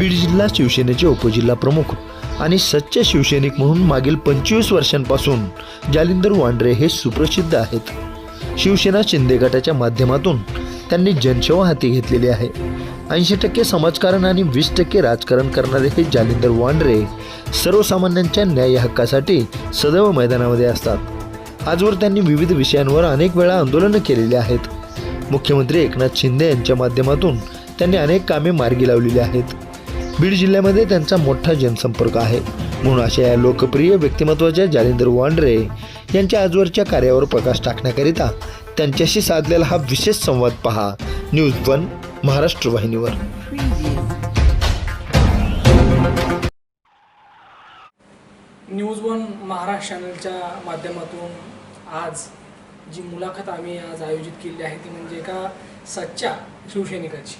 बीड जिल्हा शिवसेनेचे उपजिल्हा प्रमुख आणि सच्चे शिवसैनिक म्हणून मागील पंचवीस वर्षांपासून जालिंदर वांड्रे हे सुप्रसिद्ध आहेत. शिवसेना शिंदे गटाच्या माध्यमातून त्यांनी जनसेवा हाती घेतलेली आहे. ऐंशी टक्के समाजकारण आणि वीस टक्के राजकारण करणारे हे जालिंदर वांड्रे सर्वसामान्यांच्या न्याय हक्कासाठी सदैव मैदानामध्ये असतात. आजवर त्यांनी विविध विषयांवर अनेक वेळा आंदोलनं केलेली आहेत. मुख्यमंत्री एकनाथ शिंदे यांच्या माध्यमातून त्यांनी अनेक कामे मार्गी लावलेली आहेत. बीड जिल्ह्यामध्ये त्यांचा मोठा जनसंपर्क आहे. म्हणून अशा या लोकप्रिय व्यक्तिमत्वाच्या जालिंदर वांड्रे यांच्या आजवरच्या कार्यावर प्रकाश टाकण्याकरिता त्यांच्याशी साधलेला हा विशेष संवाद पहा. न्यूज वन महाराष्ट्र वाहिनीवर. न्यूज वन महाराष्ट्र चॅनलच्या माध्यमातून आज जी मुलाखत आम्ही आज आयोजित केली आहे ती म्हणजे एका सच्च्या शिवसैनिकाची.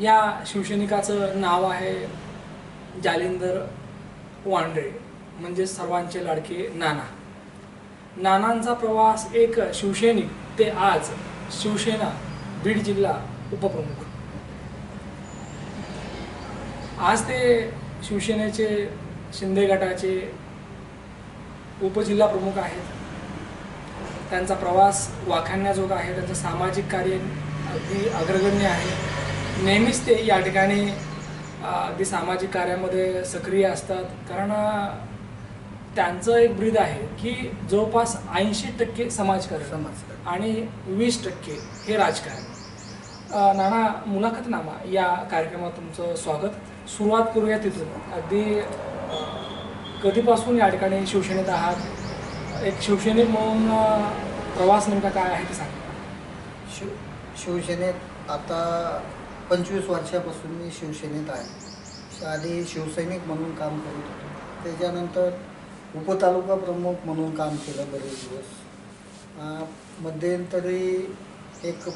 या शिवसैनिकाचं नाव आहे जालिंदर वांड्रे म्हणजे सर्वांचे लाडके नाना. नानांचा प्रवास एक शिवसैनिक ते आज शिवसेना बीड जिल्हा उपप्रमुख. आज ते शिवसेनेचे शिंदे गटाचे उपजिल्हा प्रमुख आहेत. त्यांचा प्रवास वाखाणण्याजोगा आहे त्यांचं सामाजिक कार्य अगदी अग्रगण्य आहे. नेहमीच ते या ठिकाणी अगदी सामाजिक कार्यामध्ये सक्रिय असतात. कारण त्यांचं एक ब्रीद आहे की जवळपास ऐंशी टक्के समाजकारण समाजकारण. आणि वीस टक्के हे राजकारण. नाना मुलाखतनामा या कार्यक्रमात तुमचं स्वागत. सुरुवात करूया तिथून. अगदी कधीपासून या ठिकाणी शिवसेनेत आहात? एक शिवसैनिक म्हणून प्रवास नेमका काय आहे ते सांगा. शिव शिवसेनेत आता पंचवीस वर्षापासून मी शिवसेनेत आहे. आधी शिवसैनिक म्हणून काम करत होतो. त्याच्यानंतर उपतालुका प्रमुख म्हणून काम केलं बरेच दिवस. मध्यंतरी एक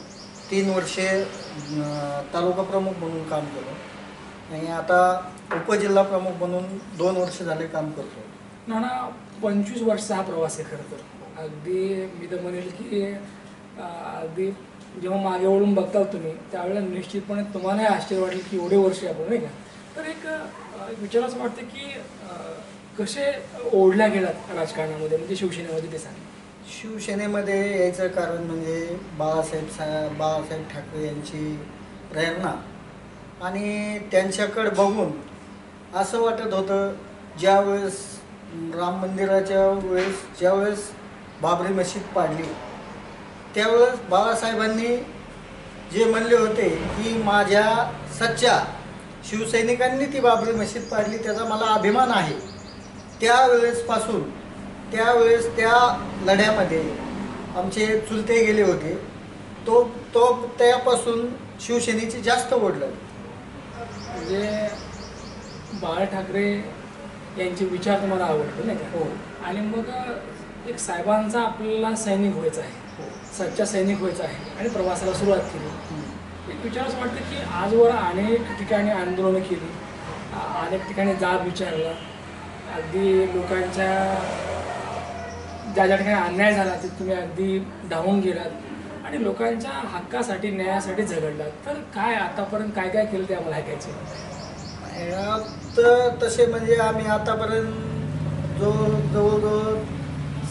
तीन वर्षे तालुका प्रमुख म्हणून काम केलं. आणि आता उपजिल्हा प्रमुख म्हणून दोन वर्ष झाले काम करतो. नाना पंचवीस वर्षाचा हा प्रवास आहे खरं तर. अगदी मी तर म्हणेल की अगदी जेव्हा मागे वळून बघताल तुम्ही त्यावेळेला निश्चितपणे तुम्हालाही आश्चर्य वाटेल की एवढे वर्ष आपण नाही का? तर एक विचार असं वाटतं की कसे ओढल्या गेलात राजकारणामध्ये? म्हणजे शिवसेनेमध्ये ते सांग. शिवसेनेमध्ये यायचं कारण म्हणजे बाळासाहेब सा बाळासाहेब ठाकरे यांची प्रेरणा. आणि त्यांच्याकडे बघून असं वाटत होतं ज्यावेळेस राम मंदिराच्या वेळेस ज्यावेळेस बाबरी मशीद पाडली त्यावेळेस बाळासाहेबांनी जे म्हणले होते की माझ्या सच्च्या शिवसैनिकांनी ती बाबरी मशीद पाडली त्याचा मला अभिमान आहे. त्यावेळेसपासून त्यावेळेस त्या लढ्यामध्ये आमचे चुलते गेले होते. तो तो त्यापासून शिवसेनेची जास्त ओढलं. म्हणजे बाळ ठाकरे यांचे विचार तुम्हाला आवडतो नाही का? हो. आणि मग एक साहेबांचा आपल्याला सैनिक व्हायचा आहे. सच्चा सैनिक व्हायचा आहे आणि प्रवासाला सुरुवात केली. एक विचार असं वाटतं की आजवर अनेक ठिकाणी आंदोलनं केली. अनेक ठिकाणी जाब विचारला. अगदी लोकांच्या ज्या ज्या ठिकाणी अन्याय झाला ते तुम्ही अगदी धावून गेलात आणि लोकांच्या हक्कासाठी न्यायासाठी झगडलात. तर काय आतापर्यंत काय काय केलं ते आम्हाला ऐकायचं यात तसे म्हणजे आम्ही आतापर्यंत जो जवळजवळ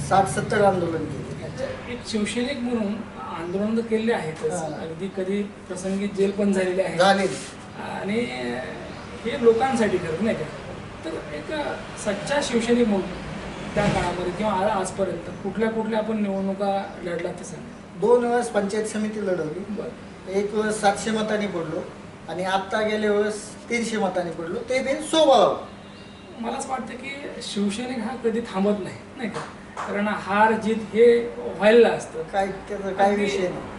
साठ सत्तर आंदोलन केले. एक शिवसैनिक म्हणून आंदोलन केलेले आहेतच. हा. अगदी कधी प्रसंगी जेल पण झालेली आहे. आणि हे लोकांसाठी करत नाही का? तर एक सच्चा शिवसैनिक म्हणून त्या काळामध्ये किंवा आजपर्यंत कुठल्या कुठल्या आपण निवडणुका लढला ते सांग. दोन वेळेस पंचायत समिती लढवली. एक वेळेस सातशे मतांनी पडलो आणि आत्ता गेल्या वेळेस तीनशे मतांनी पडलो. ते बी स्वभाव. मला असं वाटतं की शिवसैनिक हा कधी थांबत नाही नाही का? कारण हार जीत हे व्हायला असतं. काय त्याचा काय विषय नाही.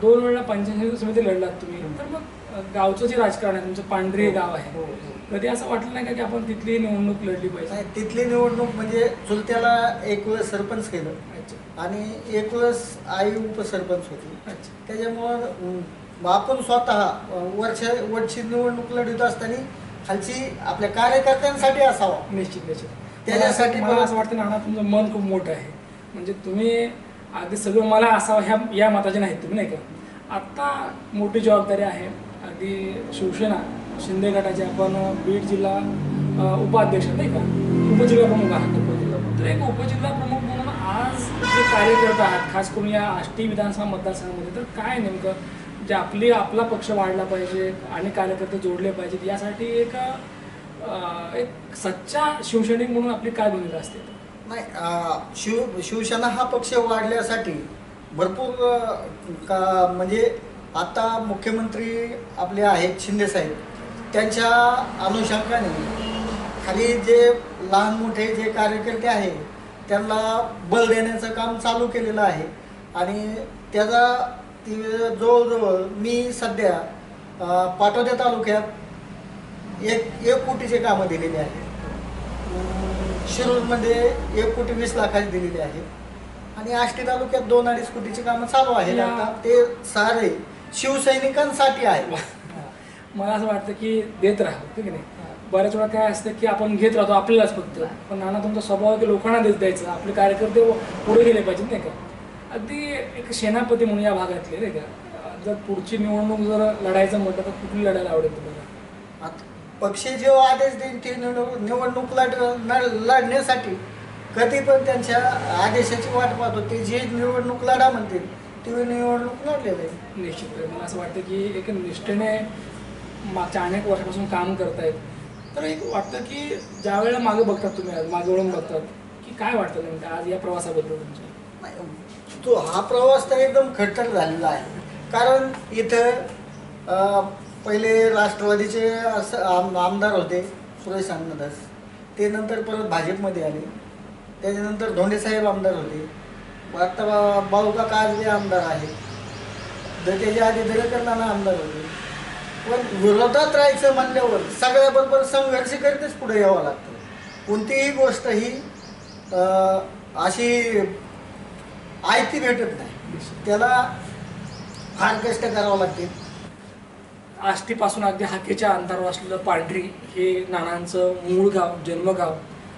दोन वेळा पंचायत समिती लढलात तुम्ही. तर मग गावचं जे राजकारण आहे तुमचं पांढरे गाव आहे. हो, हो. कधी असं वाटलं नाही का की आपण तिथली निवडणूक लढली पाहिजे? तिथली निवडणूक म्हणजे चुलत्याला एक वेळेस सरपंच केलं. अच्छा. आणि एक वेळेस आई उपसरपंच होती. त्याच्यामुळं आपण स्वतः वर्ष वरची निवडणूक लढवत असताना खालची आपल्या कार्यकर्त्यांसाठी असावा. निश्चित निश्चित. त्याच्यासाठी मला असं वाटतं नाना तुमचं मन खूप मोठं आहे. म्हणजे तुम्ही अगदी सगळं मला असावं ह्या या मताचे नाहीत तुम्ही नाही का? आत्ता मोठी जबाबदारी आहे. अगदी शिवसेना शिंदे गटाचे आपण बीड जिल्हा उपाध्यक्ष नाही का? उपजिल्हा प्रमुख आहात उपजिल्हा. तर एक उपजिल्हा प्रमुख म्हणून आज जे कार्यकर्ते आहात खास करून या आष्टी विधानसभा मतदारसंघामध्ये तर काय नेमकं? जे आपली आपला पक्ष वाढला पाहिजे आणि कार्यकर्ते जोडले पाहिजेत यासाठी एक एक सच्चा शिवसैनिक म्हणून आपली काय भूमिका असते? नाही अं, शिव शिवसेना हा पक्ष वाढण्यासाठी भरपूर अं, का म्हणजे आता मुख्यमंत्री आपले आहेत शिंदेसाहेब त्यांच्या अनुषंगाने खाली जे लहान मोठे जे कार्यकर्ते आहे त्यांना बल देण्याचं काम चालू केलेलं आहे. आणि त्याचा ती जवळजवळ मी सध्या अं, पाटोद्या तालुक्यात एक एक कोटीचे कामं दिलेली आहेत. शिरूरमध्ये एक कोटी वीस लाखाची दिलेली आहे. आणि आष्टी तालुक्यात दोन अडीच कोटीची कामं चालू आहेत. आता ते सारे शिवसैनिकांसाठी आहे मला असं वाटतं की देत राहा ठीक आहे बऱ्याच वेळा काय असतं की आपण घेत राहतो आपल्यालाच फक्त. पण नाना तुमचा स्वभाव की लोकांना देत द्यायचं आपले कार्यकर्ते पुढे गेले पाहिजेत नाही का? अगदी एक सेनापती म्हणून या भागातले नाही का? जर पुढची निवडणूक जर लढायचं म्हटलं तर कुठली लढायला आवडेल तुम्हाला? आता पक्ष जेव्हा आदेश देईल ते निवड- निवडणूक लढ लढण्यासाठी कधी पण त्यांच्या आदेशाची वाट पाहतो. ते जे निवडणूक लढा म्हणतील ती निवडणूक लढलेलं आहे निश्चित मला असं वाटतं की एक निष्ठेने मागच्या अनेक वर्षापासून काम करतायत. तर एक वाटतं की ज्या वेळेला मागे बघतात तुम्ही आज मागे वळून बघतात की काय वाटतं नेमकं आज या प्रवासाबद्दल तुमच्या तो हा प्रवास तर एकदम खट्टर झालेला आहे. कारण इथं पहिले राष्ट्रवादीचे असं आम आमदार होते सुरेश अन्नदास ते नंतर परत भाजपमध्ये आले. त्याच्यानंतर धोंडेसाहेब आमदार होते. आता बा- काजले आमदार आहेत. तर त्याच्या आधी दरेकर नाना आमदार होते. पण विरोधात राहायचं म्हणल्यावर सगळ्याबरोबर संघर्ष करीतच पुढे यावं लागतं. कोणतीही गोष्ट ही अशी आयती भेटत नाही. त्याला फार कष्ट करावं लागते. आष्टीपासून अगदी हाकेच्या अंतरावर असलेलं पांढरी हे नानांचं मूळ गाव जन्मगाव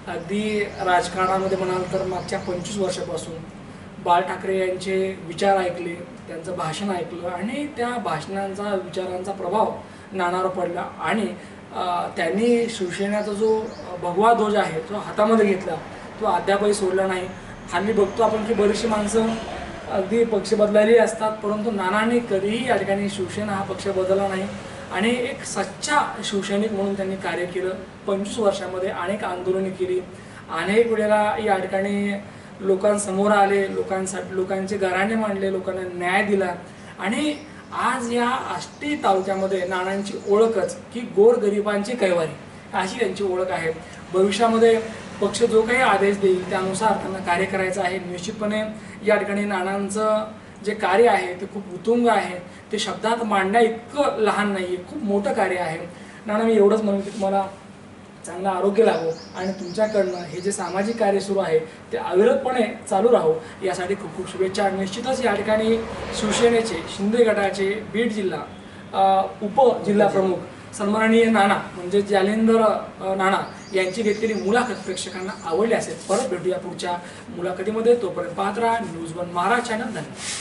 अगदी राजकारणामध्ये म्हणाल तर मागच्या पंचवीस वर्षापासून बाळ ठाकरे यांचे विचार ऐकले त्यांचं भाषण ऐकलं आणि त्या भाषणांचा विचारांचा प्रभाव नानावर पडला आणि त्यांनी शिवसेनेचा जो भगवा ध्वज आहे तो हातामध्ये घेतला. तो अद्यापही सोडला नाही. हल्ली बघतो आपण की बरीचशी माणसं अगदी पक्ष बदलायले असतात परंतु नानांनी कधीही या ठिकाणी शिवसेना हा पक्ष बदलला नाही. आणि एक सच्चा शिवसैनिक म्हणून त्यांनी कार्य केलं. पंचवीस वर्षामध्ये अनेक आंदोलने केली. अनेक वेळेला या ठिकाणी लोकांसमोर आले लोकांसाठी लोकांचे घराणे मांडले लोकांना न्याय दिला. आणि आज या आष्टी तालुक्यामध्ये नानांची ओळखच की गोरगरिबांची कैवारी अशी त्यांची ओळख आहे. भविष्यामध्ये पक्ष जो काही आदेश देईल त्यानुसार त्यांना कार्य करायचं आहे. निश्चितपणे या ठिकाणी नानांचं जे कार्य आहे ते खूप उत्तुंग आहे. ते शब्दात मांडण्या इतकं लहान नाही आहे खूप मोठं कार्य आहे. नाना मी एवढंच म्हणून की तुम्हाला चांगलं आरोग्य लाभो आणि तुमच्याकडनं हे जे सामाजिक कार्य सुरू आहे ते अविरतपणे चालू राहो. यासाठी खूप खूप शुभेच्छा. निश्चितच या ठिकाणी शिवसेनेचे शिंदे गटाचे बीड जिल्हा उप उपजिल्हा प्रमुख सन्माननीय नाना म्हणजे जालेंदर नाना यांची घेतलेली मुलाखत प्रेक्षकांना आवडली असेल. परत भेटूया पुढच्या मुलाखतीमध्ये. तोपर्यंत पाहत राहा न्यूज वन महाराज चॅनल धन्यवाद.